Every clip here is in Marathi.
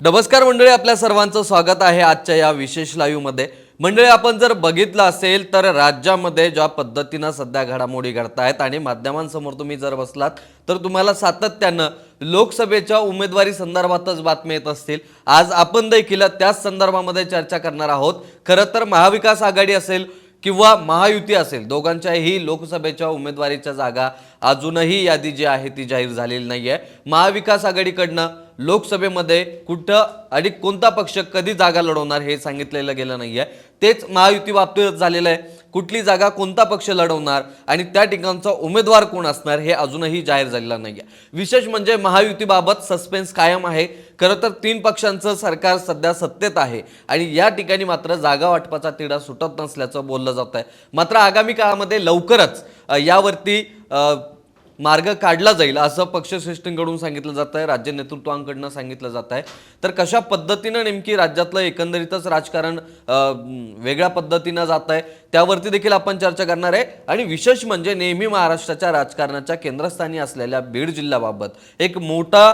नमस्कार मंडळी आपल्या सर्वांचं स्वागत आहे आजच्या या विशेष लाईव्हमध्ये मंडळी आपण जर बघितलं असेल तर राज्यामध्ये ज्या पद्धतीनं सध्या घडामोडी घडतायत आणि माध्यमांसमोर तुम्ही जर बसलात तर तुम्हाला सातत्यानं लोकसभेच्या उमेदवारी संदर्भातच बातम्या येत असतील. आज आपण देखील त्याच संदर्भामध्ये चर्चा करणार आहोत. खरं तर महाविकास आघाडी असेल किंवा महायुती असेल दोघांच्याही लोकसभेच्या उमेदवारीच्या जागा अजूनही यादी जी आहे ती जाहीर झालेली नाही आहे महाविकास आघाडीकडनं लोकसभेमध्ये कुठं आणि कोणता पक्ष कधी जागा लढवणार हे सांगितलेलं गेलं नाही आहे तेच महायुती बाबतीत झालेलं आहे. कुठली जागा कोणता पक्ष लढवणार आणि त्या ठिकाणचा उमेदवार कोण असणार हे अजूनही जाहीर झालेलं नाही आहे विशेष म्हणजे महायुतीबाबत सस्पेन्स कायम आहे. खरं तर तीन पक्षांचं सरकार सध्या सत्तेत आहे आणि या ठिकाणी मात्र जागा वाटपाचा तिढा सुटत नसल्याचं बोललं जात आहे मात्र आगामी काळामध्ये लवकरच यावरती मार्ग काढला जाईल असं पक्षश्रेष्ठींकडून सांगितलं जात आहे राज्य नेतृत्वांकडनं सांगितलं जात आहे. तर कशा पद्धतीनं नेमकी राज्यातलं एकंदरीतच राजकारण वेगळ्या पद्धतीनं जात आहे त्यावरती देखील आपण चर्चा करणार आहे. आणि विशेष म्हणजे नेहमी महाराष्ट्राच्या राजकारणाच्या केंद्रस्थानी असलेल्या बीड जिल्ह्याबाबत एक मोठा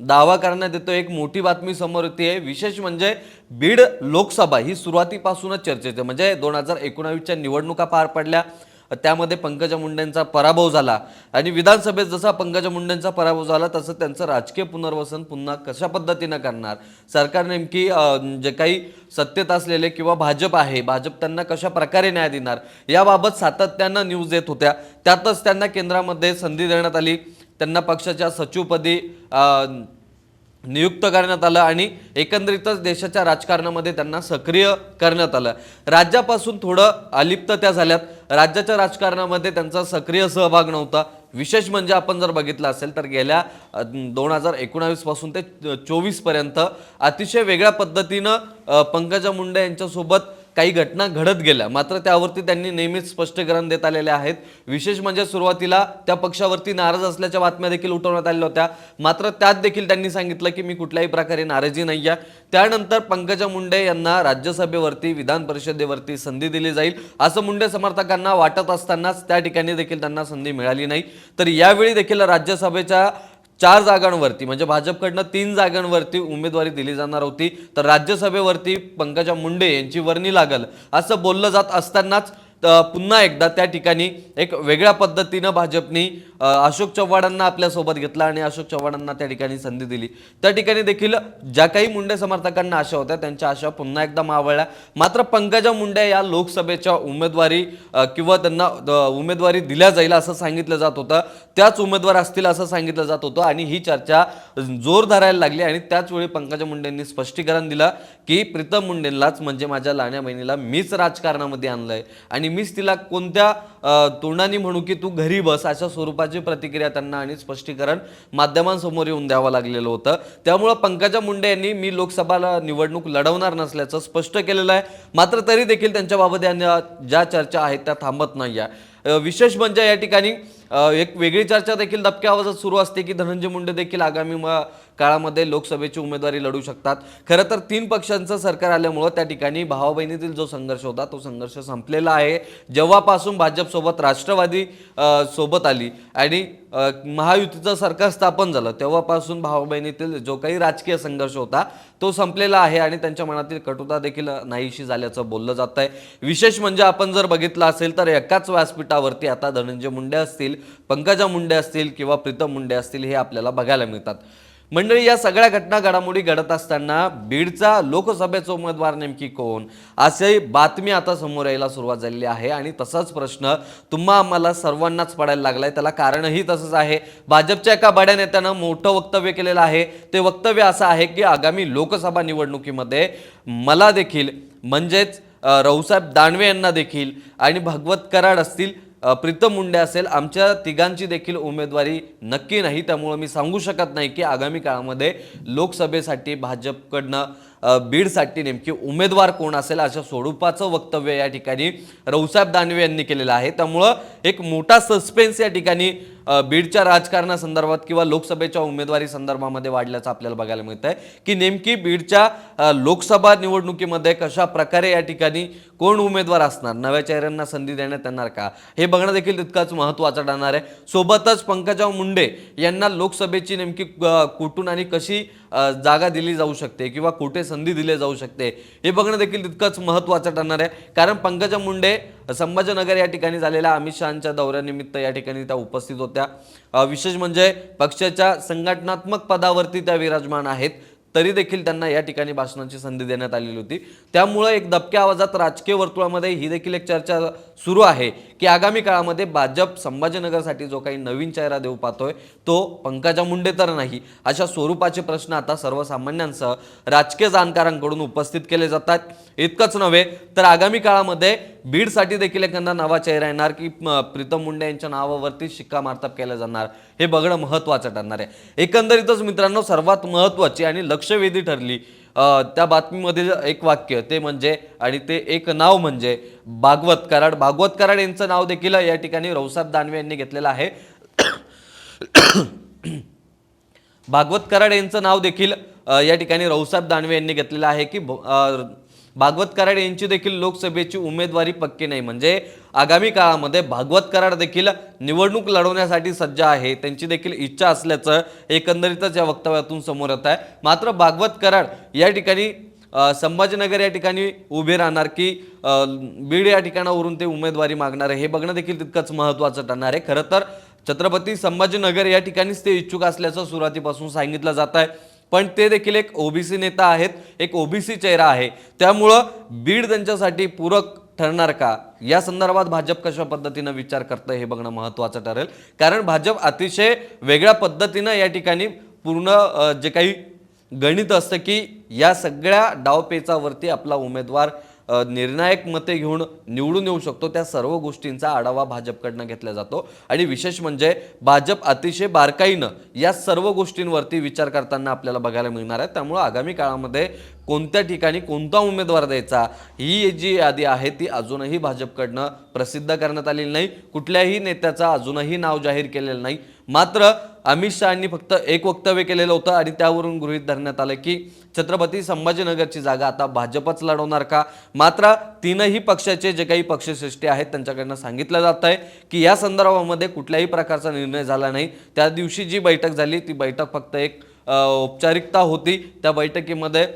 दावा करण्यात येतो एक मोठी बातमी समोर येते. विशेष म्हणजे बीड लोकसभा ही सुरुवातीपासूनच चर्चेत आहे म्हणजे दोन हजार एकोणावीसच्या निवडणुका पार पडल्या. त्यामध्ये पंकजा मुंडेंचा पराभव झाला. आणि विधानसभेत जसा पंकजा मुंडेंचा पराभव झाला तसं त्यांचं राजकीय पुनर्वसन पुन्हा कशा पद्धतीनं करणार? सरकार नेमकी जे काही सत्तेत असलेले किंवा भाजप आहे भाजप त्यांना कशा प्रकारे न्याय देणार? याबाबत सातत्यानं न्यूज येत होत्या. त्यातच त्यांना केंद्रामध्ये संधी देण्यात आली. त्यांना पक्षाच्या सचिवपदी अं, नियुक्त करण्यात आलं आणि एकंदरीतच देशाच्या राजकारणामध्ये त्यांना सक्रिय करण्यात आलं. राज्यापासून थोडं अलिप्त त्या झाल्यात. राज्याच्या राजकारणामध्ये त्यांचा सक्रिय सहभाग नव्हता. विशेष म्हणजे आपण जर बघितलं असेल तर गेल्या दोन हजार एकोणावीसपासून ते चोवीसपर्यंत अतिशय वेगळ्या पद्धतीनं पंकजा मुंडे यांच्यासोबत काही घटना घडत गेल्या. मात्र त्यावरती त्यांनी नेहमीच स्पष्टीकरण देत आलेले आहेत. विशेष म्हणजे सुरुवातीला त्या पक्षावरती नाराज असल्याच्या बातम्या देखील उठवण्यात आलेल्या होत्या. मात्र त्यात देखील त्यांनी सांगितलं की मी कुठल्याही प्रकारे नाराजी नाही आहे त्यानंतर पंकजा मुंडे यांना राज्यसभेवरती विधान परिषदेवरती संधी दिली जाईल. असं मुंडे समर्थकांना वाटत असतानाच त्या ठिकाणी देखील त्यांना संधी मिळाली नाही. तर यावेळी देखील राज्यसभेच्या चार जागांवरती म्हणजे भाजपकडनं तीन जागांवरती उमेदवारी दिली जाणार होती. तर राज्यसभेवरती पंकजा मुंडे यांची वर्णी लागल. असं बोललं जात असतानाच पुन्हा एकदा त्या ठिकाणी एक वेगळ्या पद्धतीनं भाजपनी अशोक चव्हाणांना आपल्यासोबत घेतला आणि अशोक चव्हाणांना त्या ठिकाणी संधी दिली. त्या ठिकाणी देखील ज्या काही मुंडे समर्थकांना आशा होत्या त्यांच्या आशा पुन्हा एकदा मावळल्या. मात्र पंकजा मुंडे या लोकसभेच्या उमेदवारी किंवा त्यांना उमेदवारी दिल्या जाईल असं सांगितलं जात होतं. त्याच उमेदवार असतील असं सांगितलं जात होतं आणि ही चर्चा जोर धरायला लागली आणि त्याचवेळी पंकजा मुंडेंनी स्पष्टीकरण दिलं की प्रीतम मुंडेंलाच म्हणजे माझ्या लाण्या बहिणीला मीच राजकारणामध्ये आणलंय. आणि मीच तिला कोणत्या तोंडाने म्हणू की तू घरी बस अशा स्वरूपात नाराजी प्रतिक्रिया त्यांना आणि स्पष्टीकरण माध्यमांसमोर येऊन द्यावं लागलेलं होतं. त्यामुळं पंकजा मुंडे यांनी मी लोकसभाला निवडणूक लढवणार नसल्याचं स्पष्ट केलेलं आहे. मात्र तरी देखील त्यांच्याबाबत या ज्या चर्चा आहेत त्या थांबत नाही आहे विशेष म्हणजे या ठिकाणी एक वेगळी चर्चा देखील दबक्या आवाजात सुरू असते की धनंजय मुंडे देखील आगामी काळामध्ये लोकसभेची उमेदवारी लढू शकतात. खरं तर तीन पक्षांचं सरकार आल्यामुळं त्या ठिकाणी भावा बहिणीतील जो संघर्ष होता तो संघर्ष संपलेला आहे. जेव्हापासून भाजपसोबत राष्ट्रवादी सोबत आली आणि महायुतीचं सरकार स्थापन झालं तेव्हापासून भावा बहिणीतील जो काही राजकीय संघर्ष होता तो संपलेला आहे आणि त्यांच्या मनातील कटुता देखील नाहीशी झाल्याचं बोललं जात आहे विशेष म्हणजे आपण जर बघितलं असेल तर एकाच व्यासपीठावरती आता धनंजय मुंडे असतील पंकजा मुंडे असतील किंवा प्रीतम मुंडे असतील हे आपल्याला बघायला मिळतात. मंडळी या सगळ्या घटना घडामोडी घडत असताना बीडचा लोकसभेचा उमेदवार नेमकी कोण? अशी बातमी आता समोर यायला सुरुवात झालेली आहे आणि तसाच प्रश्न तुम्हा आम्हाला सर्वांनाच पडायला लागलाय. त्याला कारणही तसंच आहे. भाजपच्या एका बड्या नेत्यानं मोठं वक्तव्य केलेलं आहे. ते वक्तव्य असं आहे की आगामी लोकसभा निवडणुकीमध्ये मला देखील म्हणजेच अ, रावसाहेब दानवे यांना देखील आणि भागवत कराड असतील प्रीतम मुंडे असेल आमच्या तिघांची देखील उमेदवारी नक्की नाही. त्यामुळं मी सांगू शकत नाही की आगामी काळामध्ये लोकसभेसाठी भाजपकडनं बीडसाठी नेमकी उमेदवार कोण असेल अशा स्वरूपाचं वक्तव्य या ठिकाणी रवसाहेब दानवे यांनी केलेलं आहे. त्यामुळं एक मोठा सस्पेन्स या ठिकाणी बीडच्या राजकारणासंदर्भात किंवा लोकसभेच्या उमेदवारी संदर्भामध्ये वाढल्याचं आपल्याला बघायला मिळत आहे की नेमकी बीडच्या लोकसभा निवडणुकीमध्ये कशा प्रकारे या ठिकाणी कोण उमेदवार असणार? नव्या चेहऱ्यांना संधी देण्यात येणार का? हे बघणं देखील तितकाच महत्त्वाचं ठरणार आहे. सोबतच पंकजा मुंडे यांना लोकसभेची नेमकी कुठून आणि कशी जागा दिली जाऊ शकते किंवा कुठे संधी दिली जाऊ शकते हे बघणं देखील तितकंच महत्त्वाचं ठरणार आहे. कारण पंकजा मुंडे संभाजीनगर या ठिकाणी झालेल्या अमित शहाच्या दौऱ्यानिमित्त या ठिकाणी त्या उपस्थित होत्या. विशेष म्हणजे पक्षाच्या संघटनात्मक पदावरती त्या विराजमान आहेत. तरी देखील त्यांना या ठिकाणी भाषणाची संधी देण्यात आलेली होती. त्यामुळं एक दबक्या आवाजात राजकीय वर्तुळामध्ये ही देखील एक चर्चा सुरू आहे की आगामी काळामध्ये भाजप संभाजीनगरसाठी जो काही नवीन चेहरा देऊ पाहतोय तो पंकजा मुंडे तर नाही. अशा स्वरूपाचे प्रश्न आता सर्वसामान्यांसह राजकीय जाणकारांकडून उपस्थित केले जातात. इतकंच नव्हे तर आगामी काळामध्ये बीडसाठी देखील एखादा नवा चेहरा येणार की प्रीतम मुंडे यांच्या नावावरती शिक्कामार्तब केला जाणार. हे बघणं महत्त्वाचं ठरणार आहे. एकंदरीतच मित्रांनो सर्वात महत्त्वाची आणि लक्षवेधी ठरली. त्या बातमीमध्ये एक वाक्य ते म्हणजे आणि ते एक नाव म्हणजे भागवत कराड. भागवत कराड यांचं नाव देखील या ठिकाणी रौसाब दानवे यांनी घेतलेलं आहे. भागवत कराड यांचं नाव देखील या ठिकाणी रौसाब दानवे यांनी घेतलेलं आहे की भागवत कराड यांची देखील लोकसभेची उमेदवारी पक्की नाही. म्हणजे आगामी काळामध्ये भागवत कराड देखील निवडणूक लढवण्यासाठी सज्ज आहे. त्यांची देखील इच्छा असल्याचं एकंदरीतच या वक्तव्यातून समोर येत आहे. मात्र भागवत कराड या ठिकाणी संभाजीनगर या ठिकाणी उभे राहणार की बीड या ठिकाणावरून ते उमेदवारी मागणार आहे. हे बघणं देखील तितकंच महत्त्वाचं ठरणार आहे. खरं तर छत्रपती संभाजीनगर या ठिकाणीच ते इच्छुक असल्याचं सुरुवातीपासून सांगितलं जात आहे. पण ते देखील एक ओबीसी नेता आहेत एक ओबीसी चेहरा आहे. त्यामुळं बीड त्यांच्यासाठी पूरक ठरणार का? या संदर्भात भाजप कशा पद्धतीनं विचार करतं हे बघणं महत्त्वाचं ठरेल. कारण भाजप अतिशय वेगळ्या पद्धतीनं या ठिकाणी पूर्ण जे काही गणित असतं की या सगळ्या डावपेचावरती आपला उमेदवार निर्णायक मते घेऊन निवडून येऊ शकतो. त्या सर्व गोष्टींचा आढावा भाजपकडनं घेतला जातो. आणि विशेष म्हणजे भाजप अतिशय बारकाईनं या सर्व गोष्टींवरती विचार करताना आपल्याला बघायला मिळणार आहे. त्यामुळं आगामी काळामध्ये कोणत्या ठिकाणी कोणता उमेदवार द्यायचा ही जी यादी आहे ती अजूनही भाजपकडनं प्रसिद्ध करण्यात आलेली नाही. कुठल्याही नेत्याचं अजूनही नाव जाहीर केलेलं नाही. मात्र अमित शहानी फक्त एक वक्तव्य केलेलं होतं आणि त्यावरून गृहीत धरण्यात आलं की छत्रपती संभाजीनगरची जागा आता भाजपच लढवणार का? मात्र तीनही पक्षाचे जे काही पक्षश्रेष्ठी आहेत त्यांच्याकडनं सांगितलं जात आहे की या संदर्भामध्ये कुठल्याही प्रकारचा निर्णय झाला नाही. त्या दिवशी जी बैठक झाली ती बैठक फक्त एक औपचारिकता होती. त्या बैठकीमध्ये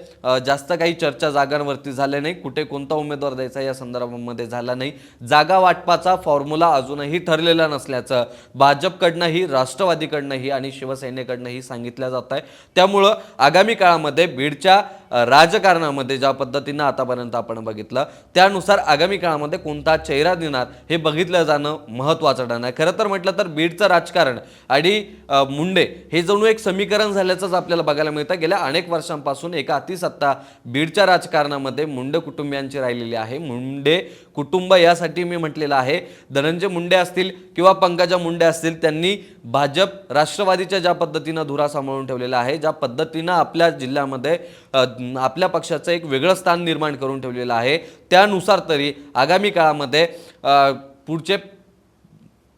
जास्त काही चर्चा जागांवरती झाल्या नाही. कुठे कोणता उमेदवार द्यायचा या संदर्भामध्ये झाला नाही. जागा वाटपाचा फॉर्म्युला अजूनही ठरलेला नसल्याचं भाजपकडनंही राष्ट्रवादीकडनंही आणि शिवसेनेकडनंही सांगितलं जात आहे त्यामुळं आगामी काळामध्ये बीडच्या राजकारणामध्ये ज्या पद्धतीनं आतापर्यंत आपण बघितलं त्यानुसार आगामी काळामध्ये कोणता चेहरा देणार हे बघितलं जाणं महत्त्वाचं ठरणार. आहे खरं तर म्हटलं तर बीडचं राजकारण आणि मुंडे हे जणू एक समीकरण झाल्याचंच आपल्याला बघायला मिळतं. गेल्या अनेक वर्षांपासून एका अतिसत्ता बीडच्या राजकारणामध्ये मुंडे कुटुंबियांची राहिलेली आहे. मुंडे कुटुंब यासाठी मी म्हटलेलं आहे धनंजय मुंडे असतील किंवा पंकजा मुंडे असतील त्यांनी भाजप राष्ट्रवादीच्या ज्या पद्धतीनं धुरा सांभाळून ठेवलेला आहे ज्या पद्धतीनं आपल्या जिल्ह्यामध्ये आपल्या पक्षाचं एक वेगळं स्थान निर्माण करून ठेवलेलं आहे. त्यानुसार तरी आगामी काळामध्ये पुढचे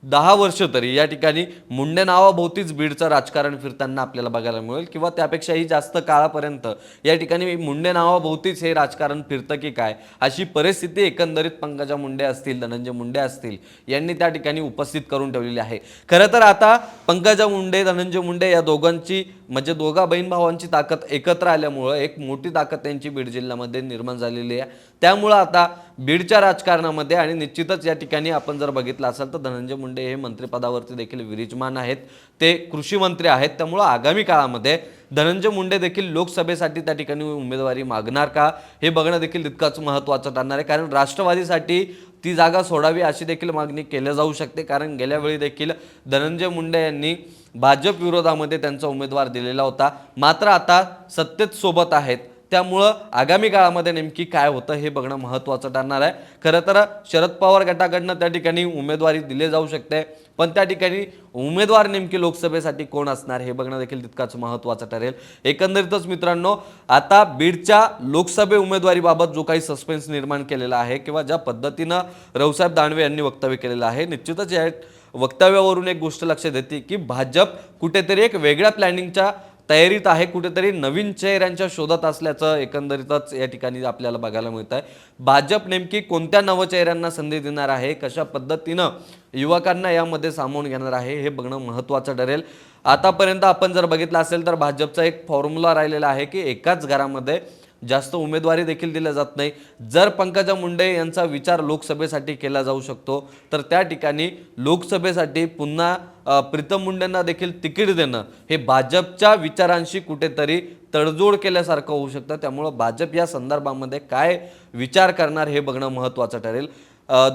दहा वर्ष तरी या ठिकाणी मुंडे नावाभोवतीच बीडचं राजकारण फिरताना आपल्याला बघायला मिळेल किंवा त्यापेक्षाही जास्त काळापर्यंत या ठिकाणी मुंडे नावाभोवतीच हे राजकारण फिरतं की काय अशी परिस्थिती एकंदरीत पंकजा मुंडे असतील धनंजय मुंडे असतील यांनी त्या ठिकाणी उपस्थित करून ठेवलेली आहे. खरं तर आता पंकजा मुंडे धनंजय मुंडे या दोघांची म्हणजे दोघा बहीण भावांची ताकद एकत्र आल्यामुळं एक मोठी ताकद त्यांची बीड जिल्ह्यामध्ये निर्माण झालेली आहे. त्यामुळं आता बीडच्या राजकारणामध्ये आणि निश्चितच या ठिकाणी आपण जर बघितलं असेल तर धनंजय मुंडे हे मंत्रिपदावरती देखील विराजमान आहेत. ते कृषी मंत्री आहेत. त्यामुळं आगामी काळामध्ये धनंजय मुंडे देखील लोकसभेसाठी त्या ठिकाणी उमेदवारी मागणार का हे बघणं देखील तितकंच महत्त्वाचं ठरणार आहे. कारण राष्ट्रवादीसाठी ती जागा सोडावी अशी देखील मागणी केली जाऊ शकते. कारण गेल्या वेळी देखील धनंजय मुंडे यांनी भाजप विरोधामध्ये त्यांचा उमेदवार दिलेला होता. मात्र आता सत्तेत सोबत आहेत. त्यामुळं आगामी काळामध्ये नेमकी काय होतं हे बघणं महत्त्वाचं ठरणार आहे. खरं तर शरद पवार गटाकडनं त्या ठिकाणी उमेदवारी दिली जाऊ शकते. पण त्या ठिकाणी उमेदवार नेमकी लोकसभेसाठी कोण असणार हे बघणं देखील तितकाच महत्त्वाचं ठरेल. एकंदरीतच मित्रांनो आता बीडच्या लोकसभे उमेदवारीबाबत जो काही सस्पेन्स निर्माण केलेला आहे किंवा ज्या पद्धतीनं रावसाहेब दानवे यांनी वक्तव्य केलेलं आहे निश्चितच या वक्तव्यावरून एक गोष्ट लक्षात येते की भाजप कुठेतरी एक वेगळ्या प्लॅनिंगच्या तयारीत आहे कुठेतरी नवीन चेहऱ्यांच्या शोधात असल्याचं एकंदरीतच या ठिकाणी आपल्याला बघायला मिळत आहे भाजप नेमकी कोणत्या नवचेहऱ्यांना संधी देणार आहे कशा पद्धतीनं युवकांना यामध्ये सामावून घेणार आहे हे बघणं महत्त्वाचं ठरेल. आतापर्यंत आपण जर बघितलं असेल तर भाजपचा एक फॉर्म्युला राहिलेला आहे की एकाच घरामध्ये जास्त उमेदवारी देखील दिल्या जात नाही. जर पंकजा मुंडे यांचा विचार लोकसभेसाठी केला जाऊ शकतो तर त्या ठिकाणी लोकसभेसाठी पुन्हा प्रीतम मुंडेंना देखील तिकीट देणं हे भाजपच्या विचारांशी कुठेतरी तडजोड केल्यासारखं होऊ शकतं. त्यामुळं भाजप या संदर्भामध्ये काय विचार करणार हे बघणं महत्त्वाचं ठरेल.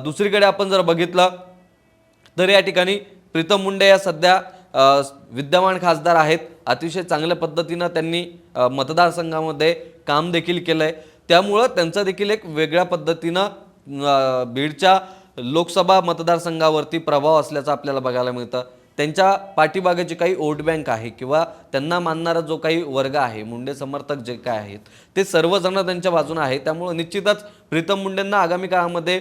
दुसरीकडे आपण जर बघितलं तर या ठिकाणी प्रीतम मुंडे या सध्या विद्यमान खासदार आहेत. अतिशय चांगल्या पद्धतीनं त्यांनी मतदारसंघामध्ये काम देखील केलं आहे त्यामुळं त्यांचं देखील एक वेगळ्या पद्धतीनं बीडच्या लोकसभा मतदारसंघावरती प्रभाव असल्याचं आपल्याला बघायला मिळतं. त्यांच्या पाठीमागे जे काही वोट बँक आहे किंवा त्यांना मानणारा जो काही वर्ग आहे मुंडे समर्थक जे काय आहेत ते सर्वजण त्यांच्या बाजूने आहे त्यामुळं निश्चितच प्रीतम मुंडेंना आगामी काळामध्ये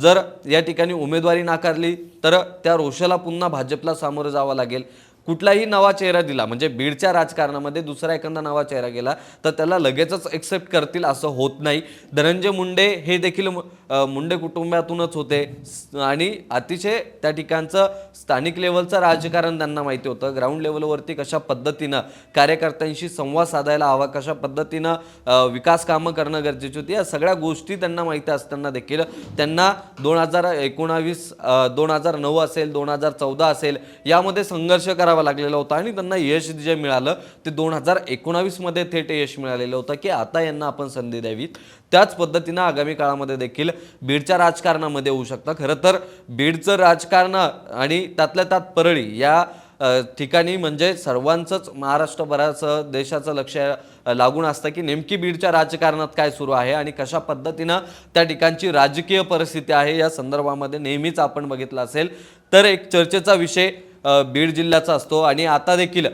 जर या ठिकाणी उमेदवारी नाकारली तर त्या रोषाला पुन्हा भाजपला सामोरं जावं लागेल. कुठलाही नवा चेहरा दिला म्हणजे बीडच्या राजकारणामध्ये दुसरा एखादा नवा चेहरा गेला तर त्याला लगेचच एक्सेप्ट करतील असं होत नाही. धनंजय मुंडे हे देखील मुंडे कुटुंबातूनच होते. आणि अतिशय त्या ठिकाणचं स्थानिक लेवलचं राजकारण त्यांना माहिती होतं. ग्राउंड लेवलवरती कशा पद्धतीनं कार्यकर्त्यांशी संवाद साधायला हवा कशा पद्धतीनं विकास कामं करणं गरजेची होती या सगळ्या गोष्टी त्यांना माहिती असताना देखील त्यांना दोन हजार एकोणावीस दोन हजार नऊ असेल दोन हजार चौदा असेल यामध्ये संघर्ष करावा लागलेला होता आणि त्यांना यश जे मिळालं ते दोन हजार एकोणावीसमध्ये थेट यश मिळालेलं होतं की आता यांना आपण संधी द्यावी त्याच पद्धतीनं आगामी काळामध्ये देखील बीडच्या राजकारणामध्ये होऊ शकतं. खरं तर बीडचं राजकारण आणि त्यातल्या त्यात परळी या ठिकाणी म्हणजे सर्वांचंच महाराष्ट्रभराचं देशाचं लक्ष लागून असतं की नेमकी बीडच्या राजकारणात काय सुरू आहे आणि कशा पद्धतीनं त्या ठिकाणची राजकीय परिस्थिती आहे या संदर्भामध्ये नेहमीच आपण बघितलं असेल. तर एक चर्चेचा विषय बीड जिल्ह्याचा असतो आणि आता देखील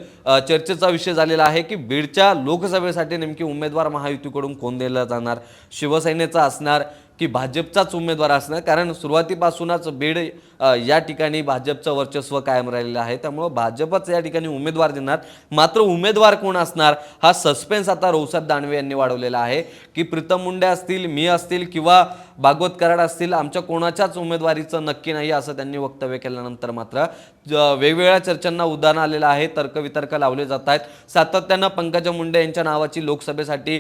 चर्चेचा विषय झालेला आहे की बीडच्या लोकसभेसाठी नेमकी उमेदवार महायुतीकडून कोण दिला जाणार? शिवसेनेचा असणार की भाजपचाच उमेदवार असणार? कारण सुरुवातीपासूनच बीड या ठिकाणी भाजपचं वर्चस्व कायम राहिलेलं आहे. त्यामुळं भाजपच या ठिकाणी उमेदवार देणार. मात्र उमेदवार कोण असणार? हा सस्पेन्स आता रौसाद दानवे यांनी वाढवलेला आहे की प्रीतम मुंडे असतील मी असतील किंवा भागवत कराड असतील आमच्या कोणाच्याच उमेदवारीचं नक्की नाही असं त्यांनी वक्तव्य केल्यानंतर मात्र ज- वेगवेगळ्या चर्चांना उदाहरण आलेलं आहे तर्कवितर्क लावले जात आहेत. सातत्यानं पंकजा मुंडे यांच्या नावाची लोकसभेसाठी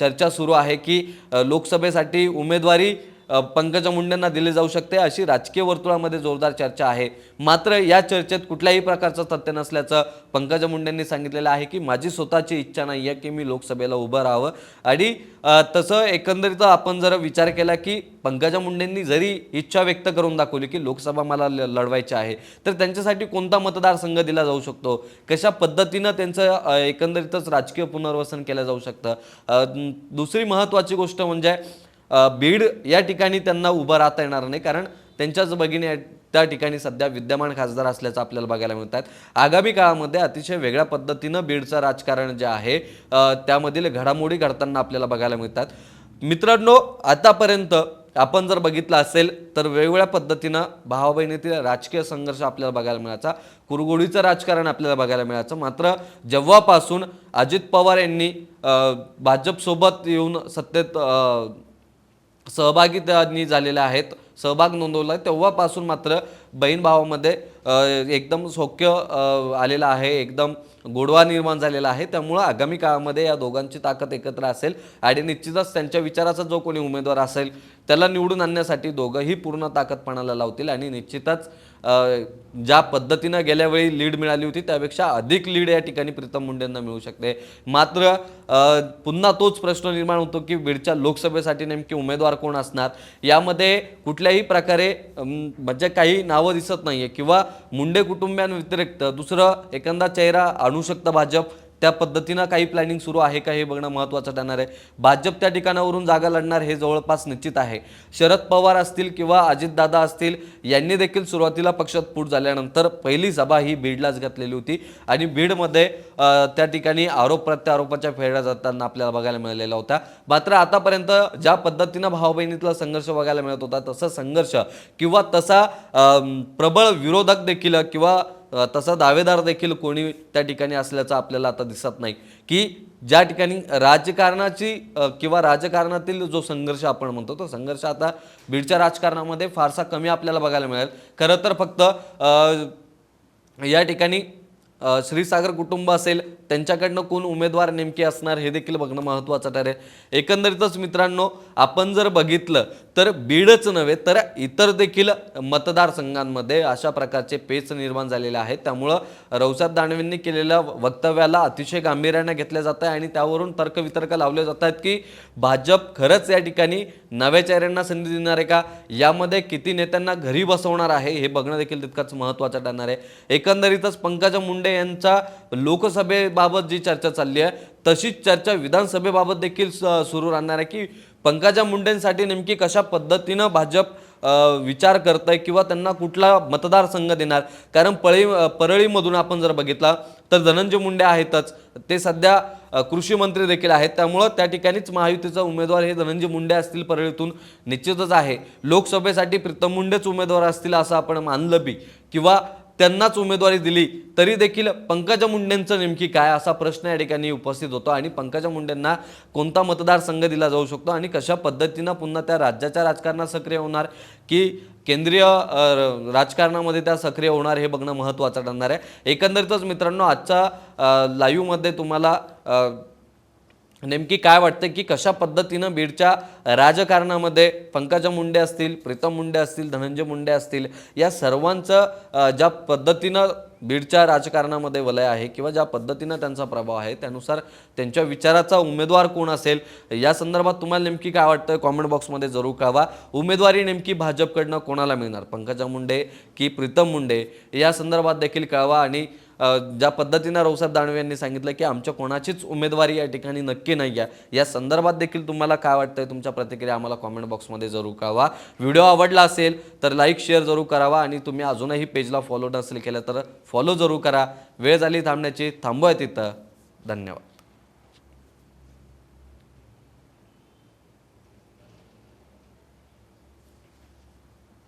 चर्चा सुरू आहे की लोकसभेसाठी उमेदवारी पंकजा मुंडेंना दिले जाऊ शकते अशी राजकीय वर्तुळामध्ये जोरदार चर्चा आहे. मात्र या चर्चेत कुठल्याही प्रकारचं तथ्य नसल्याचं पंकजा मुंडेंनी सांगितलेलं आहे की माझी स्वतःची इच्छा नाही आहे की मी लोकसभेला उभं राहावं. आणि तसं एकंदरीत आपण जर विचार केला की पंकजा मुंडेंनी जरी इच्छा व्यक्त करून दाखवली की लोकसभा मला ल- लढवायची आहे तर त्यांच्यासाठी कोणता मतदारसंघ दिला जाऊ शकतो? कशा पद्धतीनं त्यांचं एकंदरीतच राजकीय पुनर्वसन केलं जाऊ शकतं? दुसरी महत्त्वाची गोष्ट म्हणजे बीड या ठिकाणी त्यांना उभं राहता येणार नाही कारण त्यांच्याच भगिनी त्या ठिकाणी सध्या विद्यमान खासदार असल्याचं आपल्याला बघायला मिळत आहेत आगामी काळामध्ये अतिशय वेगळ्या पद्धतीनं बीडचं राजकारण जे आहे त्यामधील घडामोडी घडताना आपल्याला बघायला मिळतात. मित्रांनो आतापर्यंत आपण जर बघितलं असेल तर वेगवेगळ्या पद्धतीनं भावा बहिणीतील राजकीय संघर्ष आपल्याला बघायला मिळायचा कुरगोडीचं राजकारण आपल्याला बघायला मिळायचं. मात्र जेव्हापासून अजित पवार यांनी भाजपसोबत येऊन सत्तेत सहभागी त्यांनी झालेले आहेत सहभाग नोंदवला तेव्हापासून मात्र बहीण भावामध्ये एकदम सौख्य आलेलं आहे एकदम गोडवा निर्माण झालेला आहे. त्यामुळं आगामी काळामध्ये या दोघांची ताकद एकत्र असेल. आणि निश्चितच त्यांच्या विचाराचा जो कोणी उमेदवार असेल त्याला निवडून आणण्यासाठी दोघंही पूर्ण ताकदपणाला लावतील आणि निश्चितच ज्या पद्धतीनं गेल्या वेळी लीड मिळाली होती त्यापेक्षा अधिक लीड या ठिकाणी प्रीतम मुंडेंना मिळू शकते. मात्र पुन्हा तोच प्रश्न निर्माण होतो की बीडच्या लोकसभेसाठी नेमके उमेदवार कोण असणार? यामध्ये कुठल्याही प्रकारे म्हणजे काही नावं दिसत नाहीये. किंवा मुंडे कुटुंबियांव्यतिरिक्त दुसरं एखादा चेहरा आणू शकतं भाजप. त्या पद्धतीनं काही प्लॅनिंग सुरू आहे का हे बघणं महत्त्वाचं ठरणार आहे. भाजप त्या ठिकाणावरून जागा लढणार हे जवळपास निश्चित आहे. शरद पवार असतील किंवा अजितदादा असतील यांनी देखील सुरुवातीला पक्षात फूट झाल्यानंतर पहिली सभा ही बीडलाच घातलेली होती. आणि बीडमध्ये त्या ठिकाणी आरोप प्रत्यारोपाच्या फेऱ्या जाताना आपल्याला बघायला मिळालेला होता मात्र आतापर्यंत ज्या पद्धतीनं भाऊ बहिणीतला संघर्ष बघायला मिळत होता तसा संघर्ष किंवा तसा प्रबळ विरोधक देखील किंवा तसा दावेदार देखील कोणी त्या ठिकाणी असल्याचं आपल्याला आता दिसत नाही. की ज्या ठिकाणी राजकारणाची किंवा राजकारणातील जो संघर्ष आपण म्हणतो तो संघर्ष आता बीडच्या राजकारणामध्ये फारसा कमी आपल्याला बघायला मिळेल. खरं तर फक्त या ठिकाणी श्रीसागर कुटुंब असेल त्यांच्याकडनं कोण उमेदवार नेमके असणार हे देखील बघणं महत्त्वाचं ठरेल. एकंदरीतच मित्रांनो आपण जर बघितलं तर बीडच नव्हे तर इतर देखील मतदारसंघांमध्ये अशा प्रकारचे पेच निर्माण झालेले आहेत. त्यामुळं रवसाद दानवेंनी केलेल्या वक्तव्याला अतिशय गांभीर्याने घेतलं जात आहे आणि त्यावरून तर्कवितर्क लावले जात आहेत की भाजप खरंच या ठिकाणी नव्या चेहऱ्यांना संधी देणार आहे का? यामध्ये किती नेत्यांना घरी बसवणार आहे? हे बघणं देखील तितकंच महत्त्वाचं ठरणार आहे. एकंदरीतच पंकजा मुंडे यांच्या लोकसभेबाबत जी चर्चा चालली आहे तशीच चर्चा विधानसभेबाबत देखील सुरू राहणार आहे की पंकजा मुंडेंसाठी नेमकी कशा पद्धतीनं भाजप विचार करत आहे किंवा त्यांना कुठला मतदारसंघ देणार? कारण पळी परळीमधून आपण जर बघितला तर धनंजय मुंडे आहेतच. ते सध्या कृषी मंत्री देखील आहेत. त्यामुळं त्या ठिकाणीच महायुतीचा उमेदवार हे धनंजय मुंडे असतील परळीतून निश्चितच आहे. लोकसभेसाठी प्रीतम मुंडेच उमेदवार असतील असं आपण मानलं बी. किंवा त्यांनाच उमेदवारी दिली तरी देखील पंकजा मुंडेंचं नेमकी काय? असा प्रश्न या ठिकाणी उपस्थित होतो आणि पंकजा मुंडेंना कोणता मतदारसंघ दिला जाऊ शकतो आणि कशा पद्धतीनं पुन्हा त्या राज्याच्या राजकारणात सक्रिय होणार की केंद्रीय राजकारणामध्ये त्या सक्रिय होणार हे बघणं महत्त्वाचं ठरणार आहे. एकंदरीतच मित्रांनो आजच्या लाईव्हमध्ये तुम्हाला नेमकी काय वाटतं की कशा पद्धतीनं बीडच्या राजकारणामध्ये पंकजा मुंडे असतील प्रीतम मुंडे असतील धनंजय मुंडे असतील या सर्वांचं ज्या पद्धतीनं बीडच्या राजकारणामध्ये वलय आहे किंवा ज्या पद्धतीनं त्यांचा प्रभाव आहे त्यानुसार त्यांच्या विचाराचा उमेदवार कोण असेल या संदर्भात तुम्हाला नेमकी काय वाटतं कॉमेंट बॉक्समध्ये जरूर कळवा. उमेदवारी नेमकी भाजपकडनं कोणाला मिळणार? पंकजा मुंडे की प्रीतम मुंडे? या संदर्भात देखील कळवा आणि ज्या पद्धतीनं रौसाद दानवे यांनी सांगितलं की आमच्या कोणाचीच उमेदवारी या ठिकाणी नक्की नाही आहे. या संदर्भात देखील तुम्हाला काय वाटतंय? तुमच्या प्रतिक्रिया आम्हाला कॉमेंट बॉक्समध्ये जरूर कळवा. व्हिडिओ आवडला असेल तर लाईक शेअर जरूर करावा आणि तुम्ही अजूनही पेजला फॉलो नसेल केलं तर फॉलो जरूर करा. वेळ झाली थांबण्याची. थांबूया तिथं. धन्यवाद.